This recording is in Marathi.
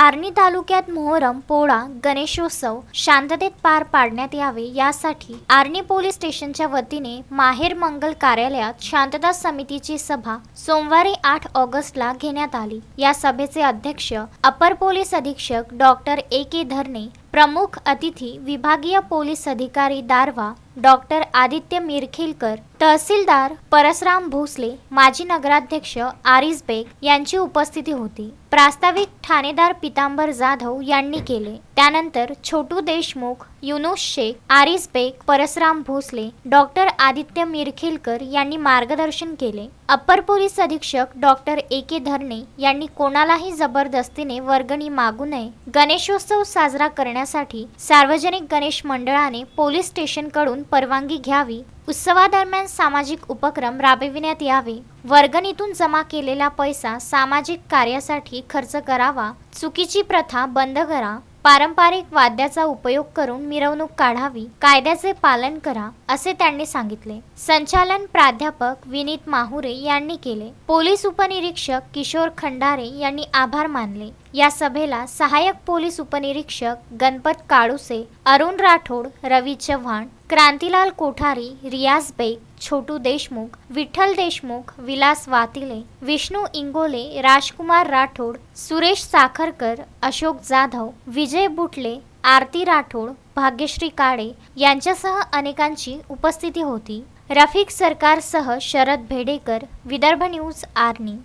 आर्णी तालुक्यात मोहरम पोळा गणेशोत्सव शांततेत पार पाडण्यात यावे यासाठी आर्णी पोलीस स्टेशनच्या वतीने माहेर मंगल कार्यालयात शांतता समितीची सभा सोमवारी आठ ऑगस्टला घेण्यात आली. या सभेचे अध्यक्ष अपर पोलीस अधीक्षक डॉक्टर ए के धरणे प्रमुख अतिथी विभागीय पोलीस अधिकारी दारवा डॉक्टर आदित्य मिरखिलकर तहसीलदार परसराम भोसले माजी नगराध्यक्ष आरिस बेग यांची उपस्थिती होती. प्रास्ताविक ठाणेदार पितांबर जाधव यांनी केले. त्यानंतर छोटू देशमुख युनुस शेख आरिस बेग परसराम भोसले डॉक्टर आदित्य मिरखिलकर यांनी मार्गदर्शन केले. अप्पर पोलीस अधीक्षक डॉक्टर ए के धरणे यांनी कोणालाही जबरदस्तीने वर्गणी मागू नये गणेशोत्सव साजरा करण्यासाठी सार्वजनिक गणेश मंडळाने पोलीस स्टेशनकडून परवानगी घ्यावी. उत्सवादरम्यान सामाजिक उपक्रम राबविण्यात यावे. वर्गणीतून जमा केलेला पैसा सामाजिक कार्यासाठी खर्च करावा. चुकीची प्रथा बंद करा. पारंपरिक वाद्याचा उपयोग करून मिरवणूक काढावी. कायद्याचे पालन करा असे त्यांनी सांगितले. संचालन प्राध्यापक विनीत माहुरे यांनी केले. पोलीस उपनिरीक्षक किशोर खंडारे यांनी आभार मानले. या सभेला सहाय्यक पोलीस उपनिरीक्षक गणपत काळुसे अरुण राठोड रवी चव्हाण क्रांतीलाल कोठारी रियाज बेग छोटू देशमुख विठ्ठल देशमुख विलास वातिले विष्णू इंगोले राजकुमार राठोड सुरेश साखरकर अशोक जाधव विजय बुटले आरती राठोड भाग्यश्री काळे यांच्यासह अनेकांची उपस्थिती होती. रफिक सरकारसह शरद भेडेकर विदर्भ न्यूज आर्नी